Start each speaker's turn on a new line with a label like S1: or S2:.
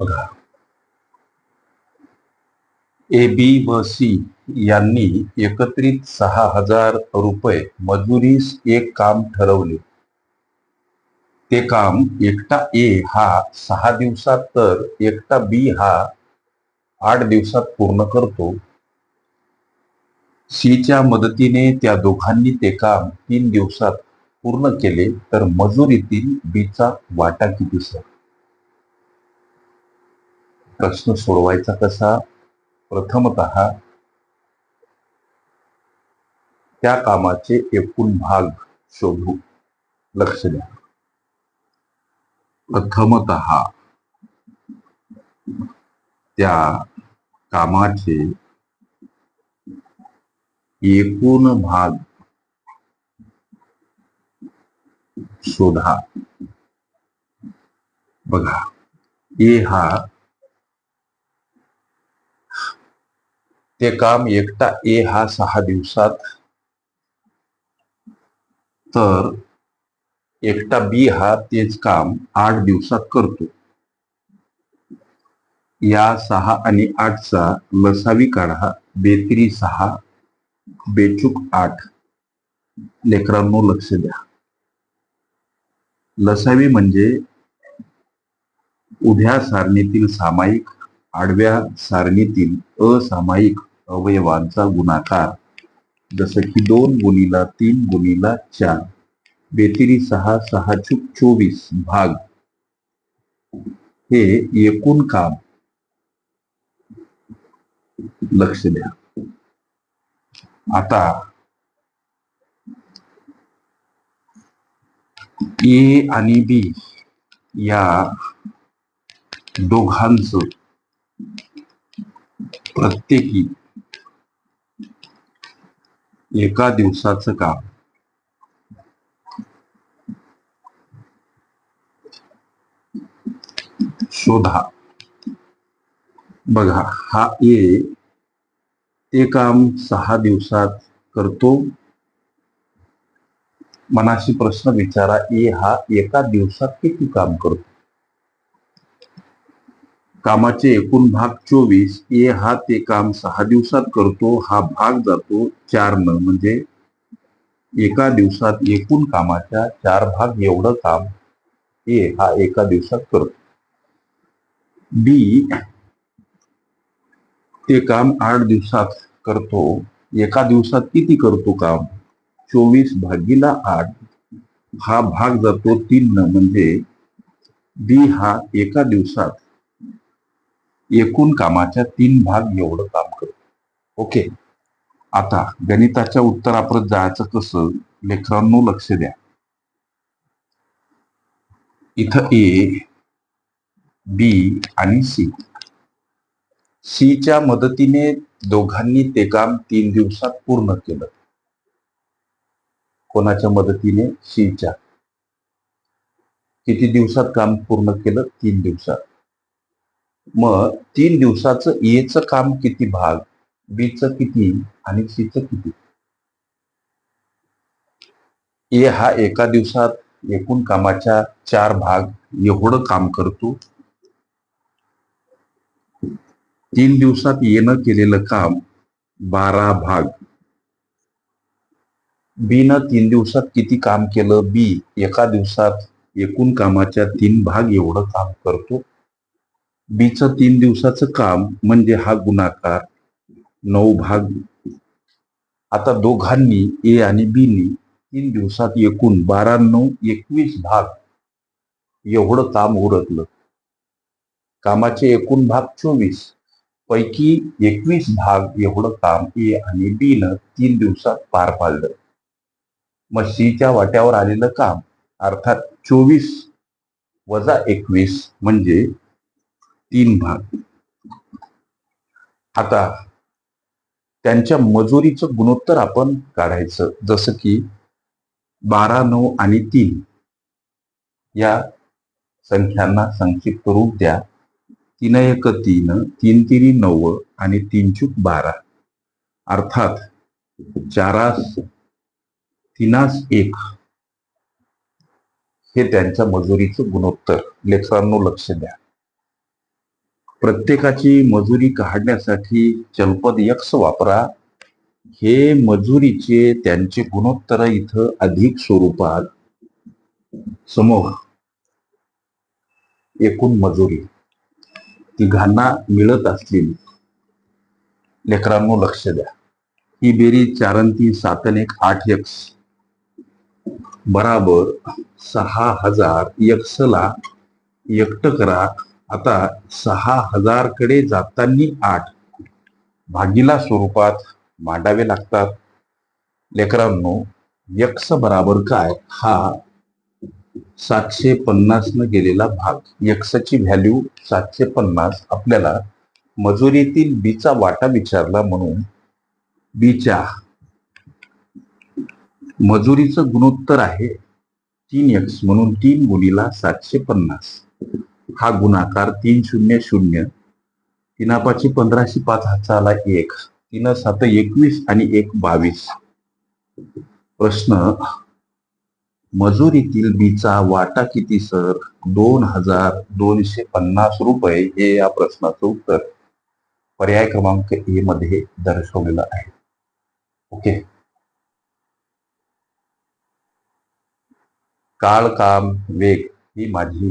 S1: बघा. A B व C यांनी एकत्रित सहा हजार रुपये मजुरीस एक काम ठरवले. ते काम एकटा ए हा सहा दिवसात तर एकटा बी हा आठ दिवसात पूर्ण करतो. सीच्या मदतीने त्या दोघांनी ते काम तीन दिवसात पूर्ण केले तर मजुरीतील बीचा वाटा किती सर? प्रश्न सोडवायचा कसा? प्रथमत त्या कामाचे एकूण भाग शोधू लक्ष द्या. प्रथमत त्या कामाचे एकूण भाग शोधा. बघा ए हा ते काम एकटा ए हा सहा दिवसात. तर एकटा बी हा तेच काम आठ दिवसात करतो. या सहा आणि आठचा लसावी काढा बेत्री सहा बेचूक आठ. लेकरांनो लक्ष द्या. लसावी म्हणजे उभ्या सारणीतील सामायिक आडव्या सारणीतील असामायिक अवयवांचा गुणाकार जसं की दोन गुणीला तीन गुणीला चार बेतिरी सहा सहा चुक चोवीस भाग. हे एकूण काम. लक्ष द्या. आता ए आणि बी या दोघांचं प्रत्येकी एका दिवसाचं काम. शोधा. बघा, हा ए ते काम सहा दिवसात करतो. मनाशी प्रश्न विचारा, ए हा एका दिवसात किती काम करतो? कामाचे एकूण भाग चोवीस. ए हा ते काम सहा दिवसात करतो हा भाग जातो चार न म्हणजे एका दिवसात एकूण कामाच्या चार भाग एवढं काम ए हा एका दिवसात करतो. बी ते काम आठ दिवसात करतो. एका दिवसात किती करतो काम? चोवीस भागीला आठ. हा भाग जातो तीन न म्हणजे बी हा एका दिवसात एकूण कामाच्या तीन भाग एवढं काम करतो. ओके? आता गणिताच्या उत्तरापर्यंत जायचं कसं? लेकरांनो लक्ष द्या. इथं ए बी आणि सी सीच्या मदतीने दोघांनी ते काम तीन दिवसात पूर्ण केलं. कोणाच्या मदतीने? सीच्या किती दिवसात काम पूर्ण केलं? तीन दिवसात. मग तीन दिवसाचं एचं काम किती भाग बीचं किती आणि सीचं किती? ए हा एका दिवसात एकूण कामाच्या चार भाग एवढं काम करतो. तीन दिवसात येणं केलेलं काम बारा भाग. बी न तीन दिवसात किती काम केलं? बी एका दिवसात एकूण कामाच्या तीन भाग एवढं काम करतो. बीचं तीन दिवसाचं काम म्हणजे हा गुणाकार नऊ भाग आता दोघांनी ए आणि बीनी तीन दिवसात एकूण बारा नऊ एकवीस भाग. एवढं काम उरकलं. कामाचे एकूण भाग चोवीस. पैकी एकवीस भाग एवढं काम ए आणि बी न तीन दिवसात पार पाडलं. मग सीच्या वाट्यावर आलेलं काम अर्थात चोवीस वजा एकवीस म्हणजे तीन भाग. आता त्यांच्या मजुरीचं गुणोत्तर आपण काढायचं. जसं की बारा नऊ आणि तीन या संख्यांना संक्षिप्त रूप द्या. तीन एक तीन तीन तिरी नऊ आणि तीन चूक बारा. अर्थात चारास तिनास एक हे त्यांच्या मजुरीचं गुणोत्तर. लेकरांनो लक्ष द्या. प्रत्येकाची मजुरी काढण्यासाठी चलपद यक्स वापरा. हे मजुरीचे त्यांचे गुणोत्तर इथं अधिक स्वरूपात समोर. एकूण मजुरी. तिघांना मिळत असलेली. लेकरांनो लक्ष द्या. ही बेरी चार सातन सात एक आठ यक्स बराबर सहा हजार यक्सला एकटं करा. आता सहा हजारकडे जातानी आठ. भागीला स्वरूपात मांडावे लागतात. लेकरांनो यक्ष बराबर काय? हा सातशे पन्नास न गेलेला भाग. यक्षची व्हॅल्यू सातशे पन्नास आपल्याला मजुरीतील बीचा वाटा विचारला म्हणून बीच्या मजुरीचं गुणोत्तर आहे तीन यक्ष म्हणून तीन गुणीला सातशे पन्नास हा गुणाकार तीन शून्य शून्य तिनापाची पंधराशे पाच हाताला एक तीन सात एकवीस आणि एक बावीस. प्रश्न मजुरीतील बीचा वाटा किती सर? दोन हजार दोनशे पन्नास रुपये हे या प्रश्नाचं उत्तर. पर्याय क्रमांक ए मध्ये दर्शवलेलं आहे. ओके. काळ काम वेग ही माझी